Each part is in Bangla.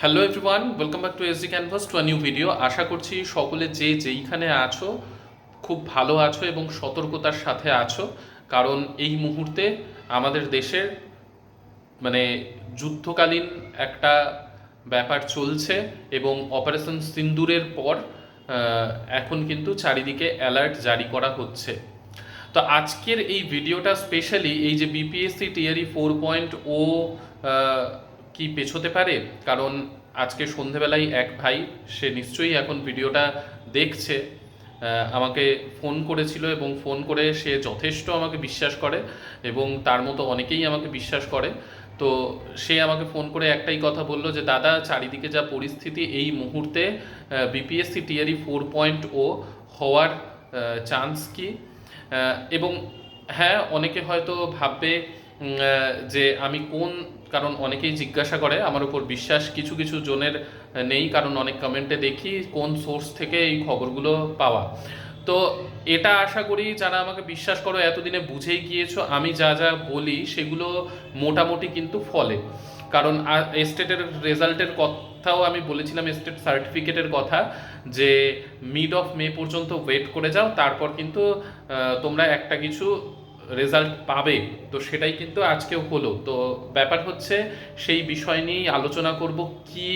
Hello everyone welcome back to SD canvas to new video আশা করছি সকলে যে যেইখানে আছো, খুব ভালো আছো এবং সতর্কতার সাথে আছো। কারণ এই মুহূর্তে আমাদের দেশের মানে যুদ্ধকালীন একটা ব্যাপার চলছে এবং অপারেশন সিন্দুরের পর এখন কিন্তু চারিদিকে অ্যালার্ট জারি করা হচ্ছে। তো আজকের এই ভিডিওটা স্পেশালি এই যে BPSC TRE four point o কি পেছোতে পারে? কারণ আজকে সন্ধেবেলায় এক ভাই, সে নিশ্চয়ই এখন ভিডিওটা দেখছে আমাকে ফোন করেছিল এবং ফোন করে সে যথেষ্ট আমাকে বিশ্বাস করে এবং তার মতো অনেকেই আমাকে বিশ্বাস করে। তো সে আমাকে ফোন করে একটাই কথা বলল যে, দাদা, চারিদিকে যা পরিস্থিতি এই মুহূর্তে BPSC TRE four point o হওয়ার চান্স কি? এবং হ্যাঁ অনেকে হয়তো ভাববে যে আমি কোন কারণ অনেকেই জিজ্ঞাসা করে, আমার উপর বিশ্বাস কিছু কিছু জনের নেই, কারণ অনেক কমেন্টে দেখি কোন সোর্স থেকে এই খবরগুলো পাওয়া। তো এটা আশা করি যারা আমাকে বিশ্বাস করো এতদিনে বুঝেই গিয়েছো, আমি যা যা বলি সেগুলো মোটামুটি কিন্তু ফলে। কারণ এস্টেটের রেজাল্টের কথাও আমি বলেছিলাম এস্টেট সার্টিফিকেটের কথা, যে মিড অফ মে পর্যন্ত ওয়েট করে যাও, তারপর কিন্তু তোমরা একটা কিছু রেজাল্ট পাবে, তো সেটাই কিন্তু আজকেও হলো তো ব্যাপার হচ্ছে সেই বিষয় নিয়েই আলোচনা করব কি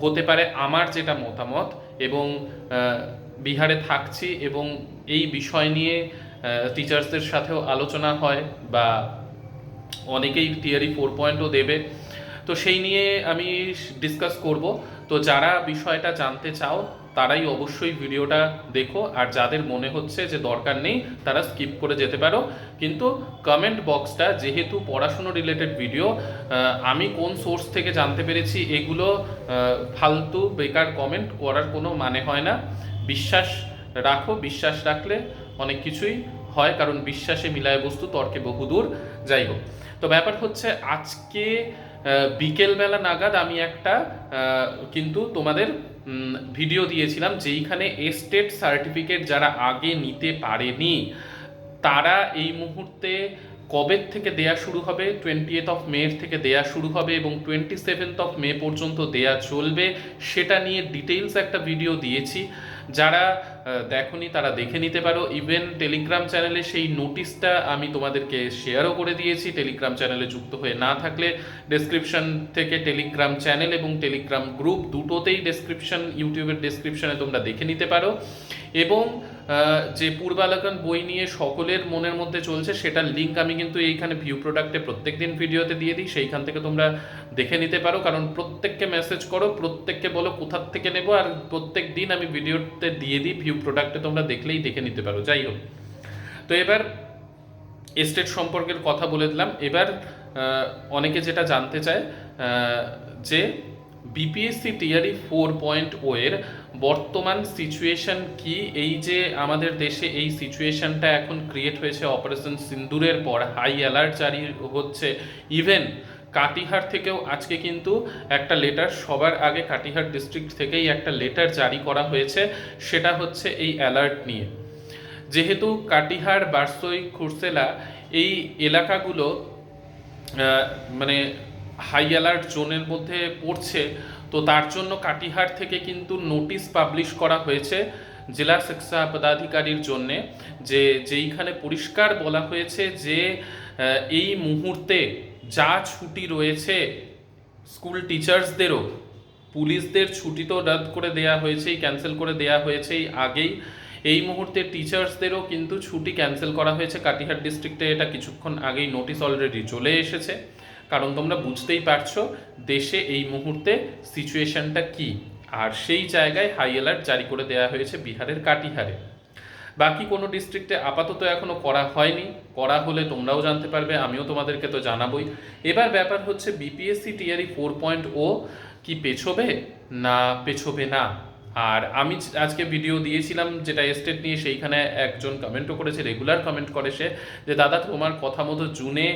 হতে পারে আমার যেটা মতামত এবং বিহারে থাকছি এবং এই বিষয় নিয়ে টিচার্সদের সাথেও আলোচনা হয় বা অনেকেই থিয়ারি ফোর পয়েন্টও দেবে। তো সেই নিয়ে আমি ডিসকাস করব। তো যারা বিষয়টা জানতে চাও তারাই অবশ্যই ভিডিওটা দেখো, আর যাদের মনে হচ্ছে যে দরকার নেই, তারা স্কিপ করে যেতে পারো। কিন্তু কমেন্ট বক্সটা যেহেতু পড়াশুনো রিলেটেড ভিডিও আমি কোন সোর্স থেকে জানতে পেরেছি এগুলো ফালতু বেকার কমেন্ট করার কোনো মানে হয় না। বিশ্বাস রাখো, বিশ্বাস রাখলে অনেক কিছুই হয়, কারণ বিশ্বাসে মিলায় বস্তু, তর্কে বহুদূর। যাই হোক, তো ব্যাপার হচ্ছে আজকে বিকেলবেলা নাগাদ আমি একটা কিন্তু তোমাদের ভিডিও দিয়েছিলাম যেইখানে এস্টেট সার্টিফিকেট যারা আগে নিতে পারেনি, তারা এই মুহূর্তে কবে থেকে দেয়া শুরু হবে? টোয়েন্টি এইথ অফ মে থেকে দেয়া শুরু হবে এবং টোয়েন্টি সেভেন্থ অফ মে পর্যন্ত দেয়া চলবে, সেটা নিয়ে ডিটেলস একটা ভিডিও দিয়েছি। যারা দেখোনি, তারা দেখে নিতে পারো। ইভেন টেলিগ্রাম চ্যানেলে সেই নোটিশটা আমি তোমাদেরকে শেয়ারও করে দিয়েছি। টেলিগ্রাম চ্যানেলে যুক্ত হয়ে না থাকলে ডেসক্রিপশন থেকে টেলিগ্রাম চ্যানেল এবং টেলিগ্রাম গ্রুপ দুটোতেই ডেসক্রিপশন ইউটিউবের ডেসক্রিপশনে তোমরা দেখে নিতে পারো। এবং যে পূর্বালোকন বই নিয়ে সকলের মনের মধ্যে চলছে, সেটার লিঙ্ক আমি কিন্তু এইখানে ভিউ প্রোডাক্টে প্রত্যেক দিন ভিডিওতে দিয়ে দিই। সেইখান থেকে তোমরা দেখে নিতে পারো। কারণ প্রত্যেককে মেসেজ করো, প্রত্যেককে বলো কোথার থেকে নেব। আর প্রত্যেক দিন আমি ভিডিওতে দিয়ে দিই ভিউ প্রোডাক্টে তোমরা দেখলেই দেখে নিতে পারো, যাই হোক। তো এবার এস্টেট সম্পর্কের কথা বলে দিলাম। এবার অনেকে যেটা জানতে চায় যে BPSC TRE four point o এর বর্তমান সিচুয়েশন কি? এই যে আমাদের দেশে এই সিচুয়েশনটা এখন ক্রিয়েট হয়েছে অপারেশন সিন্দুরের পর হাই অ্যালার্ট জারি হচ্ছে ইভেন কাটিহার থেকেও আজকে কিন্তু একটা লেটার সবার আগে কাটিহার ডিস্ট্রিক্ট থেকেই একটা লেটার জারি করা হয়েছে, সেটা হচ্ছে এই অ্যালার্ট নিয়ে। যেহেতু কাটিহার, বারসই, খুরসেলা এই এলাকাগুলো মানে হাই অ্যালার্ট জোনের মধ্যে পড়ছে, তো তার জন্য কাটিহার থেকে কিন্তু নোটিশ পাবলিশ করা হয়েছে জেলা শিক্ষা পদাধিকারীর জন্যে, যে যেইখানে পরিষ্কার বলা হয়েছে যে এই মুহূর্তে যা ছুটি রয়েছে স্কুল টিচার্সদেরও, পুলিশদের ছুটি তো রদ করে দেয়া হয়েছেই, ক্যান্সেল করে দেয়া হয়েছেই আগেই। এই মুহূর্তে টিচার্সদেরও কিন্তু ছুটি ক্যান্সেল করা হয়েছে। কাটিহার ডিস্ট্রিক্টে এটা কিছুক্ষণ আগেই নোটিশ অলরেডি চলে এসেছে। কারণ তোমরা বুঝতেই পারছ, দেশে এই মুহূর্তে সিচুয়েশনটা কি? আর সেই জায়গায় হাই অ্যালার্ট জারি করে দেওয়া হয়েছে বিহারের কাটিহারে। বাকি কোনো ডিস্ট্রিক্টে আপাতত এখনও করা হয়নি। করা হলে তোমরাও জানতে পারবে, আমিও তোমাদেরকে তো জানাবই। এবার ব্যাপার হচ্ছে BPSC TRE four point o কি পেছোবে না পেছোবে না? আর আমি আজকে ভিডিও দিয়েছিলাম যেটা এস্টেট নিয়ে, সেইখানে একজন কমেন্টও করেছে রেগুলার কমেন্ট করে সে যে, দাদা, তোমার কথা মতো জুনে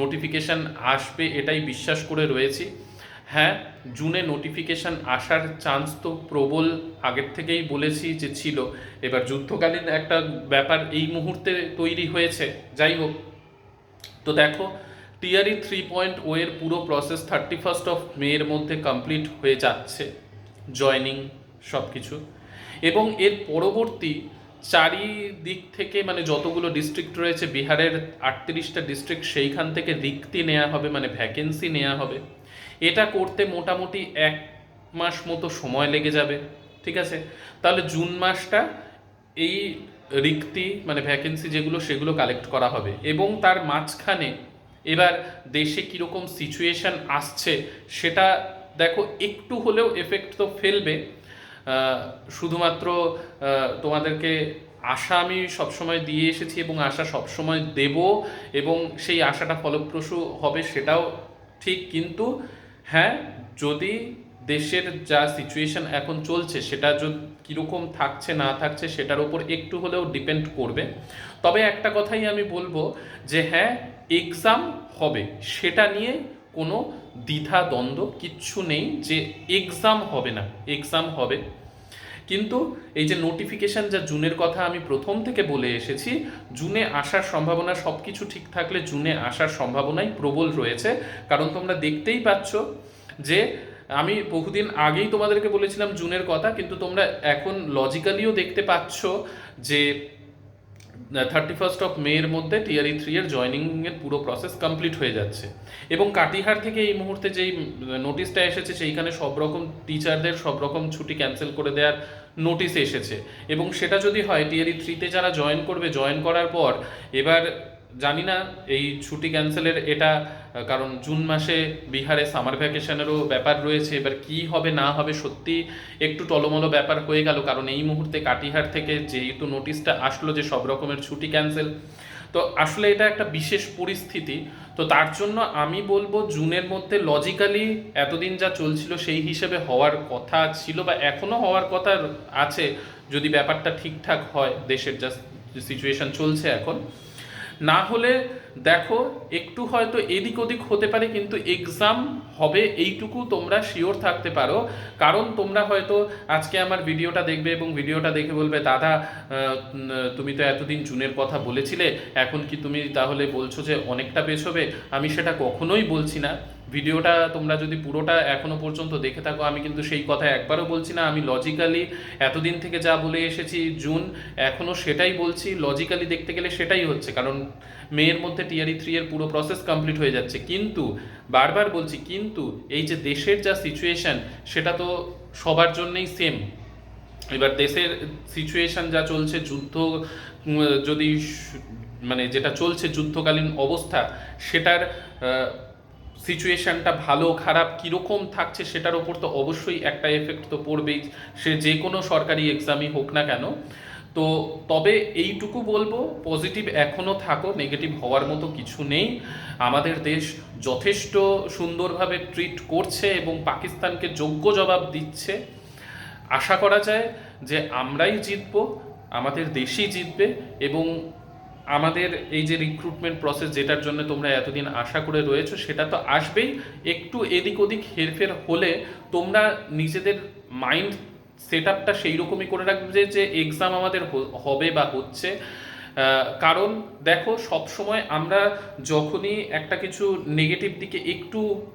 নোটিফিকেশান আসবে, এটাই বিশ্বাস করে রয়েছি। হ্যাঁ জুনে নোটিফিকেশান আসার চান্স তো প্রবল। আগের থেকেই বলেছি যে ছিল। এবার যুদ্ধকালীন একটা ব্যাপার এই মুহূর্তে তৈরি হয়েছে। যাই হোক, তো দেখো টিআরই থ্রি পয়েন্ট ও এর পুরো process thirty first of May এর মধ্যে কমপ্লিট হয়ে যাচ্ছে। জয়নিং সব কিছু এবং এর পরবর্তী চারিদিক থেকে মানে যতগুলো ডিস্ট্রিক্ট রয়েছে, বিহারের আটত্রিশটা ডিস্ট্রিক্ট সেইখান থেকে রিক্তি নেওয়া হবে মানে ভ্যাকেন্সি নেওয়া হবে। এটা করতে মোটামুটি এক মাস মতো সময় লেগে যাবে, ঠিক আছে? তাহলে জুন মাসটা এই রিক্তি মানে ভ্যাকেন্সি যেগুলো, সেগুলো কালেক্ট করা হবে। এবং তার মাঝখানে এবার দেশে কীরকম সিচুয়েশন আসছে, সেটা দেখো, একটু হলেও এফেক্ট তো ফেলবে। শুধুমাত্র তোমাদেরকে আশা আমি সবসময় দিয়ে এসেছি এবং আশা সবসময় দেব এবং সেই আশাটা ফলপ্রসূ হবে সেটাও ঠিক, কিন্তু হ্যাঁ যদি দেশের যা সিচুয়েশন এখন চলছে, সেটা যদি কীরকম থাকছে, না থাকছে, সেটার উপর একটু হলেও ডিপেন্ড করবে। তবে একটা কথাই আমি বলব যে হ্যাঁ এক্সাম হবে, সেটা নিয়ে কোনো দ্বিধা, দ্বন্দ্ব কিচ্ছু নেই যে এক্সাম হবে না এক্সাম হবে। কিন্তু এই যে নোটিফিকেশান যা জুনের কথা আমি প্রথম থেকে বলে এসেছি, জুনে আসার সম্ভাবনা সব কিছু ঠিক থাকলে জুনে আসার সম্ভাবনাই প্রবল রয়েছে। কারণ তোমরা দেখতেই পাচ্ছ যে আমি বহুদিন আগেই তোমাদেরকে বলেছিলাম জুনের কথা, কিন্তু তোমরা এখন লজিক্যালিও দেখতে পাচ্ছ যে থার্টি ফার্স্ট অফ মে এর মধ্যে টিআরই থ্রি এর জয়নিংয়ের পুরো প্রসেস কমপ্লিট হয়ে যাচ্ছে। এবং কাটিহার থেকে এই মুহূর্তে যেই নোটিশটা এসেছে, সেইখানে সব রকম টিচারদের সব রকম ছুটি ক্যান্সেল করে দেওয়ার নোটিশ এসেছে। এবং সেটা যদি হয় টিয়ারি থ্রিতে যারা জয়েন করবে জয়েন করার পর এবার জানি না, এই ছুটি ক্যান্সেলের এটা, কারণ জুন মাসে বিহারে সামার ভ্যাকেশনেরও ব্যাপার রয়েছে, এবার কি হবে না হবে সত্যি একটু টলমলো ব্যাপার হয়ে গেল, কারণ এই মুহূর্তে কাটিহার থেকে যেহেতু নোটিশটা আসলো যে সব রকমের ছুটি ক্যান্সেল তো আসলে এটা একটা বিশেষ পরিস্থিতি, তো তার জন্য আমি বলব জুনের মধ্যে লজিক্যালি এতদিন যা চলছিল সেই হিসেবে হওয়ার কথা ছিল বা এখনও হওয়ার কথা আছে, যদি ব্যাপারটা ঠিকঠাক হয়, দেশের যা সিচুয়েশন চলছে এখন না হলে দেখো, একটু হয়তো এদিক ওদিক হতে পারে, কিন্তু এক্সাম হবে এইটুকু তোমরা শিওর থাকতে পারো। কারণ তোমরা হয়তো আজকে আমার ভিডিওটা দেখবে এবং ভিডিওটা দেখে বলবে, দাদা তুমি তো এতদিন জুনের কথা বলেছিলে, এখন কি তুমি তাহলে বলছো যে অনেকটা পেছবে আমি সেটা কখনোই বলছি না। ভিডিওটা তোমরা যদি পুরোটা এখনও পর্যন্ত দেখে থাকো, আমি কিন্তু সেই কথা একবারও বলছি না। আমি লজিক্যালি এতদিন থেকে যা বলে এসেছি, জুন, এখনও সেটাই বলছি। লজিক্যালি দেখতে গেলে সেটাই হচ্ছে, কারণ মেয়ের মধ্যে টিআরই থ্রি এর পুরো প্রসেস কমপ্লিট হয়ে যাচ্ছে। কিন্তু, বারবার বলছি, কিন্তু এই যে দেশের যা সিচুয়েশন সেটা তো সবার জন্যই সেম এবার দেশের সিচুয়েশন যা চলছে, যুদ্ধ যদি মানে যেটা চলছে যুদ্ধকালীন অবস্থা, সেটার সিচুয়েশনটা ভালো, খারাপ কীরকম থাকছে, সেটার ওপর তো অবশ্যই একটা এফেক্ট তো পড়বেই। সে যে কোনো সরকারি এক্সামই হোক না কেন তো তবে এইটুকু বলব পজিটিভ এখনও থাকো নেগেটিভ হওয়ার মতো কিছু নেই। আমাদের দেশ যথেষ্ট সুন্দরভাবে ট্রিট করছে এবং পাকিস্তানকে যোগ্য জবাব দিচ্ছে। আশা করা যায় যে আমরাই জিতব, আমাদের দেশই জিতবে এবং আমাদের এই যে রিক্রুটমেন্ট প্রসেস যেটার জন্য তোমরা এতদিন আশা করে রয়েছো, সেটা তো আসবেই। একটু এদিক ওদিক হেরফের হলে তোমরা নিজেদের মাইন্ড সেট আপটা সেই রকমই করে রাখবে যে- এক্সাম আমাদের হবে বা হচ্ছে। কারণ দেখো সব সময় আমরা যখনই একটা কিছু নেগেটিভ দিকে একটু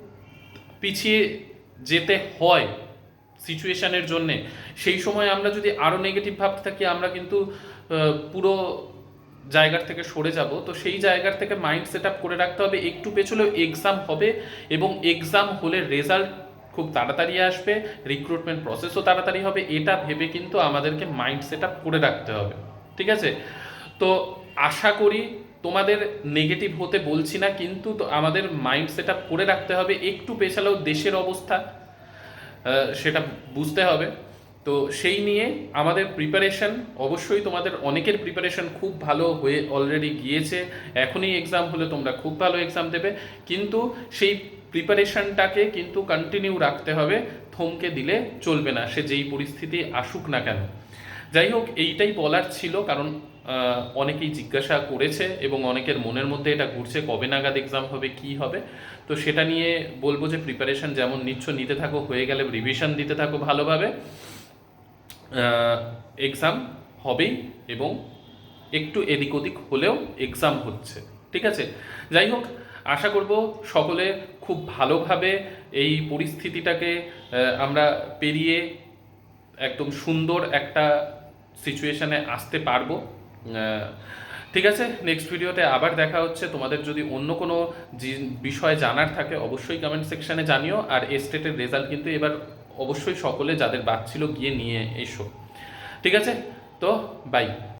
পিছিয়ে যেতে হয় সিচুয়েশানের জন্যে, সেই সময় আমরা যদি আরও নেগেটিভ ভাবতে থাকি, আমরা কিন্তু পুরো জায়গার থেকে সরে যাব। তো সেই জায়গার থেকে মাইন্ড সেট আপ করে রাখতে হবে, একটু পেছলেও এক্সাম হবে এবং এক্সাম হলে রেজাল্ট খুব তাড়াতাড়ি আসবে রিক্রুটমেন্ট প্রসেসও তাড়াতাড়ি হবে, এটা ভেবে কিন্তু আমাদেরকে মাইন্ড সেট আপ করে রাখতে হবে, ঠিক আছে? তো আশা করি তোমাদের নেগেটিভ হতে বলছি না, কিন্তু আমাদের মাইন্ড সেট আপ করে রাখতে হবে, একটু পেছালেও দেশের অবস্থা সেটা বুঝতে হবে। তো সেই নিয়ে আমাদের প্রিপারেশন অবশ্যই তোমাদের অনেকের প্রিপারেশন খুব ভালো হয়ে অলরেডি গিয়েছে, এখনই এক্সাম হলে তোমরা খুব ভালো এক্সাম দেবে, কিন্তু সেই প্রিপারেশনটাকে কিন্তু কন্টিনিউ রাখতে হবে, থমকে দিলে চলবে না, সে যেই পরিস্থিতি আসুক না কেন। যাই হোক, এইটাই বলার ছিল, কারণ অনেকেই জিজ্ঞাসা করেছে এবং অনেকের মনের মধ্যে এটা ঘুরছে, কবে নাগাদ এক্সাম হবে, কি হবে। তো সেটা নিয়ে বলব যে প্রিপারেশন যেমন নিচ্ছ, নিতে থাকো, হয়ে গেলে রিভিশন দিতে থাকো ভালোভাবে। এক্সাম হবেই এবং একটু এদিক ওদিক হলেও এক্সাম হচ্ছে, ঠিক আছে? যাই হোক আশা করব সকলে খুব ভালোভাবে এই পরিস্থিতিটাকে আমরা পেরিয়ে একদম সুন্দর একটা সিচুয়েশানে আসতে পারব। ঠিক আছে নেক্সট ভিডিওতে আবার দেখা হচ্ছে। তোমাদের যদি অন্য কোনো বিষয় জানার থাকে, অবশ্যই কমেন্ট সেকশানে জানিও। আর এস্টেটের রেজাল্ট কিন্তু এবার অবশ্যই সকলে, যাদের বাচ্ছিল গিয়ে নিয়ে এসো। ঠিক আছে? তো বাই